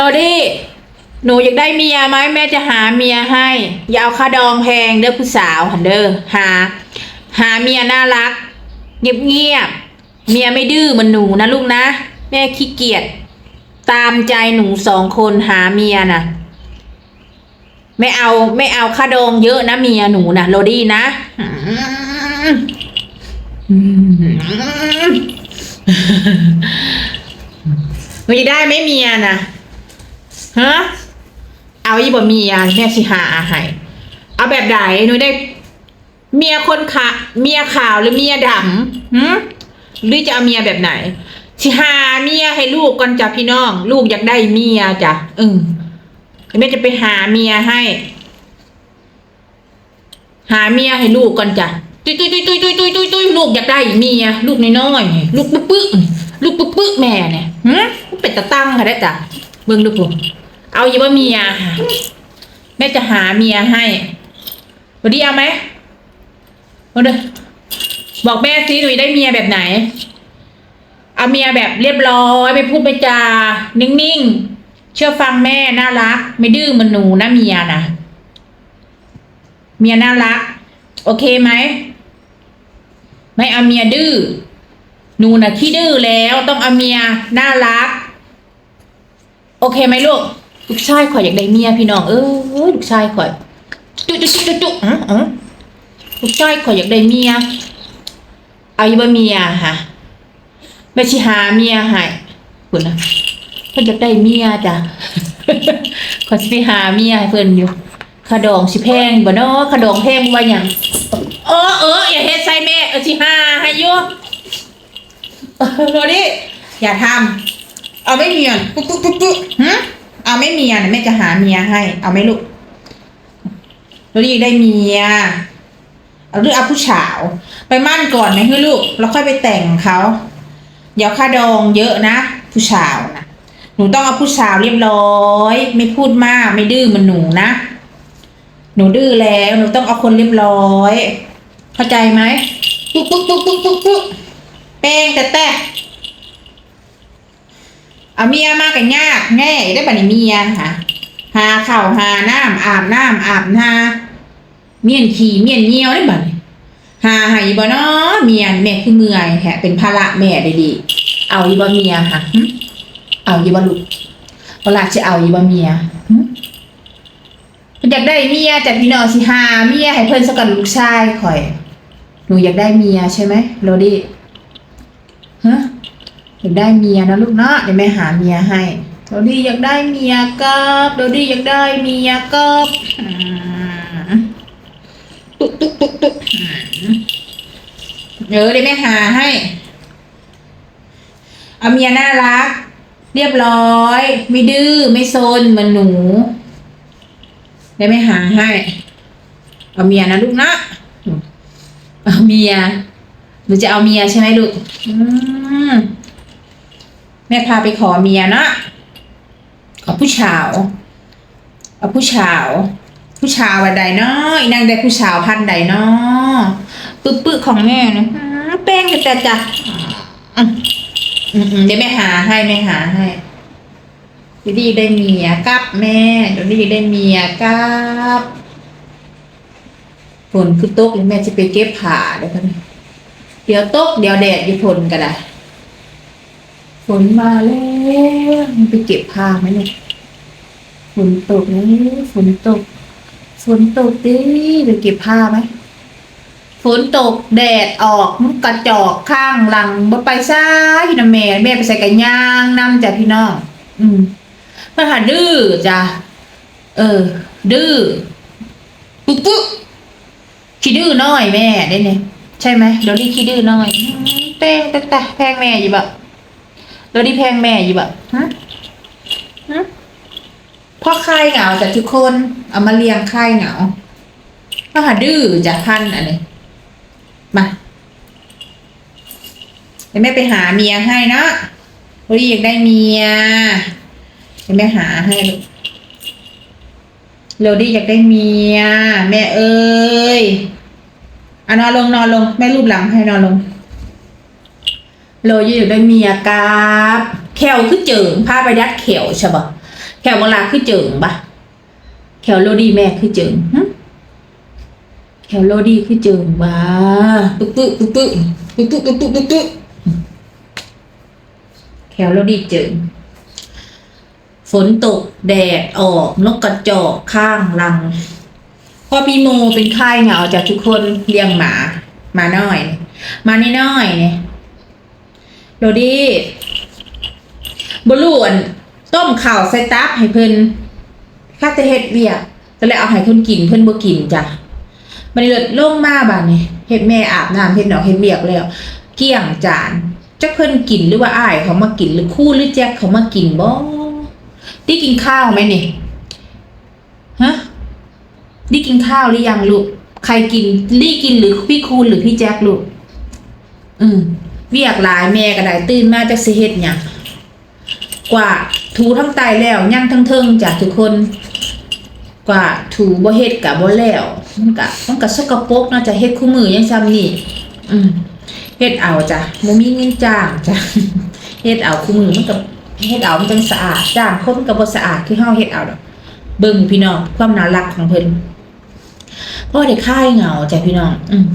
โรดี้หนูอยากได้เมียไหมแม่จะหาเมียให้ อย่าเอาค่าดองแพงเด้อผู้สาวหันเด้อหา หาเมียน่ารัก เงียบเงียบๆเมียไม่ดื้อเหมันหนูนะลูกนะ แม่ขี้เกียจตามใจหนูสองคนหาเมียนะไม่เอาไม่เอาค่าดองเยอะนะเมียหนูนะโรดี้นะอืมหนูจะได้ไหมเมียนะ ฮะเอาอีบ่มียแม่สิหาให้เอาแบบไหนหนูได้ เมียคนขะเมียขาวหรือเมียดำหืมหรือจะเอาเมียแบบไหนสิหาเมียให้ลูกก่อนจ้ะพี่น้อง ลูกอยากได้เมียจ้ะอืมแม่จะไปหาเมียให้ หาเมียให้ลูกก่อนจ้ะตุยตุยตุยตุยตุยตุยตุยตุยลูกอยากได้เมีย ลูกน้อยๆลูกปึ๊กปึ๊กลูกปึ๊กปึ๊กแม่เนี่ยหืมเป็นตะตั้งค่ะได้จ้ะเบิ่งลูกผม เอาอยู่ว่าเมีย แม่จะหาเมียให้วันนี้เอาไหมเอาเด้บอกแม่สิหนูได้เมียแบบไหน เอาเมียแบบเรียบร้อยไม่พูดไม่จา นิ่งๆ เชื่อฟังแม่น่ารัก ไม่ดื้อเหมันหนูนะเมียนะเมียน่ารัก โอเคไหม ไม่เอาเมียดื้อหนูนะขี้ดื้อแล้วต้องเอาเมียน่ารัก โอเคไหมลูก ลูกชายข่อยอยากได้เมียพี่น้องเออลูกชายข่อยจุ๊จุ๊จุ๊จุ๊จุ๊อ๋ออ๋อลูกชายข่อยอยากได้เมียเอาอยู่บ่เมียคะไม่ช่หาเมียให้คุณนะเพิ่นอยากได้เมียจ้ะข่อยสิไปหาเมียให้เพิ่นอยู่ขดองสิแพงบ่เนาะขดองแพงว่าหยังเออเอออย่าเฮ็ดใส่แม่เออสิหาให้อยู่เออโรดี้อย่าทำเอาไม่เมียนปุ๊บปุ๊บปุ๊บปุ๊บหึ เอาไม่เมียนะแม่จะหาเมียให้ เอาไหมลูกโรดี้ได้เมียเอาเรื่องเอาผู้สาว ไปมั่นก่อนไหมเฮ้ลูกแล้วค่อยไปแต่งเขาเดี๋ยวค่าดองเยอะนะ ผู้สาวนะหนูต้องเอาผู้สาวเรียบร้อย ไม่พูดมากไม่ดื้อมันหนูนะ หนูดื้อแล้วหนูต้องเอาคนเรียบร้อย เข้าใจไหมปุ๊กปุ๊กปุ๊กปุ๊กปุ๊กปุ๊กแป้งแต่แต่ เอาเมียมากันยากแง่ได้บัดนี้เมียค่ะหาข้าวหาน้ำอาบน้ำอาบนาเมียนขี่เมียนเงียวได้บ่เนี่ยหาหายบ่เนาะเมียนแม่คือเมื่อยแฮะเป็นภาระแม่ได้ดี เอาอีบ่เมียค่ะเอาอีบ่ลูกเวลาจะเอาอีบ่เมียอยากได้เมียจากพี่น้องสิหาเมียให้เพิ่นสักกันลูกชายข่อย หนูอยากได้เมียใช่ไหมโรดี้ อยากได้เมียนะลูกเนาะเดี๋ยวแม่หาเมียให้โรดี้อยากได้เมียกับโรดี้อยากได้เมียกับตุ๊กตุ๊กตุ๊กตุ๊กเออได้แม่หาให้เอาเมียน่ารัก เรียบร้อย ไม่ดื้อไม่โซนเหมือนหนูได้แม่หาให้เอาเมียนะลูกนะเอาเมียหนูจะเอาเมียใช่ไหมลูก อืม แม่พาไปขอเมียนะขอผู้ชาวเอาผู้ชาว ผู้ชาววันใดเนาะอีนางได้ผู้ชาวพันใดเนาะปึ๊บปึ๊บของแม่นี่ยอืมแป้งแต่จ้ะเดี๋ยวแม่หาให้แม่หาให้เดี๋ยวดีได้เมียกับแม่เดี๋ยวดีได้เมียกับฝนคือตกแล้วแม่จะไปเก็บผ้าเดี๋ยวกันเดี๋ยวตกเดี๋ยวแดดอยู่ฝนก็ได้ ฝนมาแล้วไปเก็บผ้าไหมลูกฝนตกนะฝนตก ฝนตกดิไปเก็บผ้าไหมฝนตกแดดออกกระจอกข้างหลังบ่ไปซ้ายนะแม่แม่ไปใส่กันย่างน้ำจ้ะพี่น้องอืมเพื่อนหาดื้อจ้ะเออ ดื้อปุ๊บปุ๊บขี้ดื้อน้อยแม่ได้เนี่ยใช่ไหมเดี๋ยวนี้ขี้ดื้อน้อยอืมแป้งแต่แต่แพงแม่อยู่แบบ เดี๋ยวนี้แพงแม่อยู่แบบฮะฮะพ่อค่ายเหงาจากทุกคนเอามาเลี้ยงค่ายเหงาพ่อหาดื้อจากพันธุ์อะไรมาเดี๋ยวแม่ไปหาเมียให้นะโรดี้อยากได้เมียเดี๋ยวแม่หาให้ลูกโรดี้อยากได้เมีย แม่เอ้ยอะนอนลงนอนลงแม่รูปหลังให้นอนลง โรดี้อยากได้เมียกับแขวคือเจิงพาไปยัดเขียวใช่ปะแขวเวลาคือเจิงปะแขวโรดี้แม่คือเจิงแขวโรดี้คือเจิงว้าปึ๊กปึ๊กปึ๊กปึ๊กปึ๊กปึ๊กปึ๊กปึ๊กปึ๊กปึ๊กแขวโรดี้เจิงฝนตกแดดออกนกกระจอกข้างรัง พอพี่โมเป็นไข้เหงาจากทุกคนเลี้ยงหมา มาน้อย มานี่น้อยเนี่ย โรดี้บลูนต้มข่าวใส่ตับให้เพิ่นข้าจะเฮ็ดเวียกก็เลยเอาให้เพิ่นกินเพิ่นบ่กินจ้ะมันเลิศลงมาบาดนี้เฮ็ดแม่อาบน้ำเฮ็ดดอกเฮ็ดเวียกแล้ว เกลี้ยงจานจักเพิ่นกินหรือว่าอ้ายเขามากินหรือคู่หรือแจ็คเขามากินบ่ได้กินข้าวไหมนี่ฮะได้กินข้าวหรือยังลูก ใครกินลี่กินหรือพี่คูณหรือพี่แจ็คลูก อืม เวียกหลายแม่ก็ได้ตื่นมาจากสิเฮ็ดหยังกว่าถูทั้งไตแล้วย่างทั้งเทิงจากทุกคน กว่าถูบ่เฮ็ดกับบ่แล้วมันก็มันก็สกปรกเนาะจะเฮ็ดคู่มือยังซ้ำนี่อืมเฮ็ดเอาจ้ะบ่มีเงินจ้างจ้ะเฮ็ดเอาคู่มือมันก็เฮ็ดเอามันจังสะอาดจ้างคนมันก็บ่สะอาดคือเฮาเฮ็ดเอาดอกเบิ่งพี่น้องความน่ารักของเพิ่นพ่อได้ค่ายเหงาจ้ะพี่น้อง อืม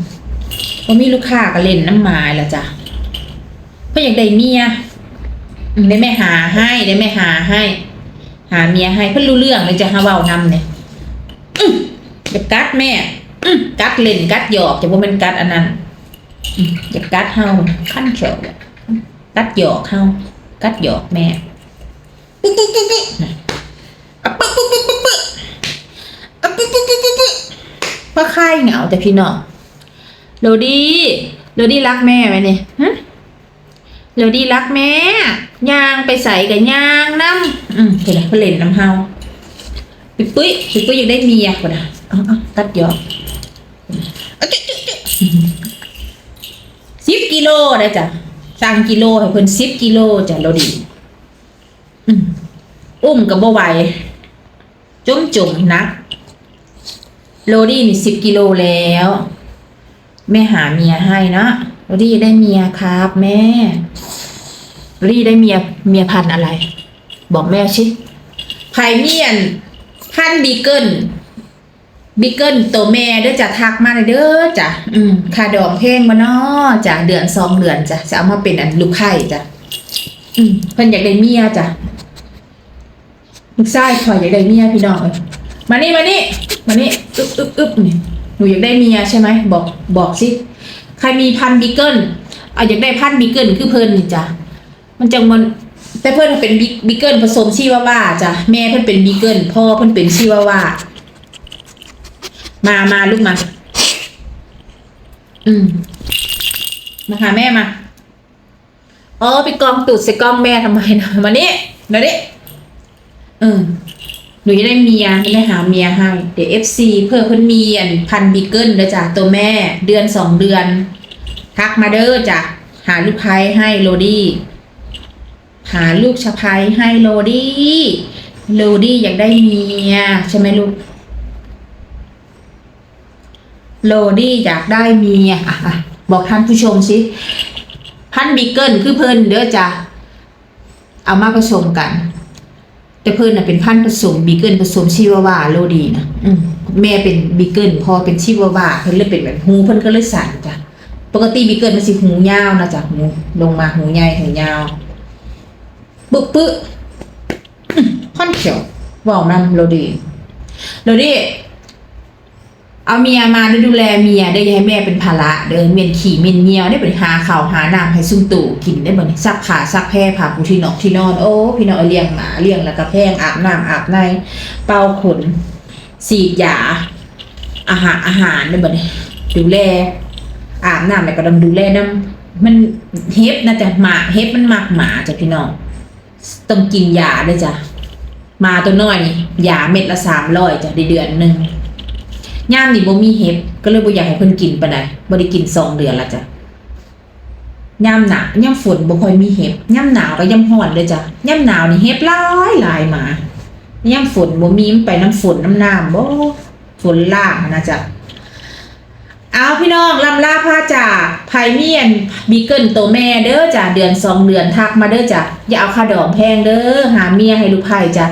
พอมีลูกค้าก็เล่นน้ำหมายละจ้ะ เพิ่นอยากได้เมียอืมได้แม่หาให้ได้แม่หาให้ หาเมียให้เพิ่นรู้เรื่องเลยจ้ะฮาเว้านำเนี่ยอืมอย่ากัดแม่อืมกัดเล่นกัดหยอกจะบ่แม่นกัดอันนั้นอืมอย่ากัดเฮาขั้นเขียวอะกัดหยอกเฮากัดหยอกแม่ปึ๊กปึ๊กปึ๊กปึ๊กอะปึ๊กปึ๊กปึ๊กปึ๊กปึ๊กอะปึ๊กปึ๊กปึ๊กปึ๊กปึ๊กว่าค่ายเหงาแต่พี่น้องโรดี้โรดี้รักแม่ไหมเนี่ยฮะ โรดี้รักแม่ย่างไปใส่กับย่างน้ำอืมเห็นไหมเขาเล่นน้ำเฮาปิ๊ปุ้ยปิ๊ปุ้ยยังได้เมียคนน่ะอ๋อาตัดยอกเอสิบกิโลได้จ้ะสั่งกิโลให้เพิ่นสิบกิโลจ้ะโรดี้อืมอุ้มกับบ่ไหวจมจมนักโรดี้นี่สิบกิโลแล้วแม่หาเมียให้นะ รีได้เมียครับแม่ รีได้เมียเมียพันอะไร บอกแม่ชิไพเมียน พันบีเกิลบีเกิลตัวแม่เด้อจะทักมาเลยเด้อจ้ะอืมค่าดองเพลงมาเนาะจ้ะเดือนสองเดือนจ้ะจะเอามาเป็นอันลูกไข่จ้ะอืมเพิ่นอยากได้เมียจ้ะลูกชายคอยอยากได้เมียพี่น้องเอ้ยมานี่มานี่มานี่อึ๊บอึ๊บอึ๊บนี่หนูอยากได้เมียใช่ไหมบอกบอกสิ ใครมีพันธุ์บีเกิลเอาอยากได้พันธุ์บีเกิลคือเพิ่นนี่จ้ะมันจังมันแต่เพิ่นเป็นบิ๊กบีเกิลผสมชีวาว่าจ้ะแม่เพิ่นเป็นบีเกิลพ่อเพิ่นเป็นชีวาว่ามามาลูกมา อืมมาหาแม่มาอ๋อไปกองตูดใส่กล้องแม่ทำไมนะมานี่มานี่เออ หนูจะได้เมียจะได้หาเมียให้ เดี๋ยวเอฟซีเพื่อเพิ่นมีอันพันบีเกิลเด้อจ้ะตัวแม่เดือนสองเดือน ทักมาเด้อจ้ะหาลูกไพ้ให้โรดี้หาลูกชะพายให้โรดี้โรดี้อยากได้เมียใช่ไหมลูกโรดี้อยากได้เมียอะบอกท่านผู้ชมสิพันบีเกิลคือเพิ่นเด้อจ้ะเอามาผสมกัน แต่เพิ่นน่ะเป็นพันธุ์ผสมบีเกิลผสมชิวาวาโลดีนะอืมแม่เป็นบีเกิลพอเป็นชิวาวาเพิ่นเลยเป็นแบบหูเพิ่นก็เลยสั่นจ้ะปกติบีเกิลมันสิหูยาวนะจ้ะหูลงมาหูใหญ่หูยาวปึ๊บปึ๊บอื้อค่อนเขียวเว้านำโลดีโลดี เอาเมียมาด้ดูแลเมียได้ย่าให้แม่เป็นภาระเด้อเมียนขี่เมียนเงียวได้ไปหาข้าวหาน้ำให้ซุ่มตู่กินได้บ่นี่ซักผ้าซักแพร่ผ้าปูที่นอนที่นอนโอ้พี่น้องเลี้ยงหมาเลี้ยงแล้วก็แพงอาบน้ำอาบในเป่าขนสีดยาอาหารอาหารได้บ่นี่ดูแลอาบน้ำแล้วก็ต้องดูแลน้ำมันเฮฟนะจ๊ะหมาเฮฟมันมักหมาจ้ะพี่น้องต้องกินยาด้วยจ้ะมาตัวน้อยนี่ยาเม็ดละสามร้อยจ้ะเดือนหนึ่ง ย่ามนี่บ่มีเห็บก็เลยบ่อยากให้เพิ่นกินปานใดบ่ได้กินสองเดือนละจ้ะย่ามหนาวยามฝนบ่ค่อยมีเห็บย่ามหนาวก็ย่ามร้อนเลยจ้ะย่ามหนาวนี่เห็บหลายหลายหมาย่ามฝนบ่มีมันไปน้ำฝนน้ำน้ำบ่ฝนล่างนะจ้ะเอาพี่น้องลำลาผ้าจ่าไพเมียนบีเกิลตัวแม่เด้อจ้ะเดือนสองเดือนทักมาเด้อจ้ะอย่าเอาค่าดอกแพงเด้อหาเมียให้ลูกไผ่จ้ะ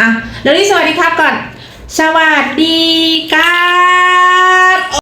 อะแล้วนี่สวัสดีครับก่อน สวัสดีค่ะ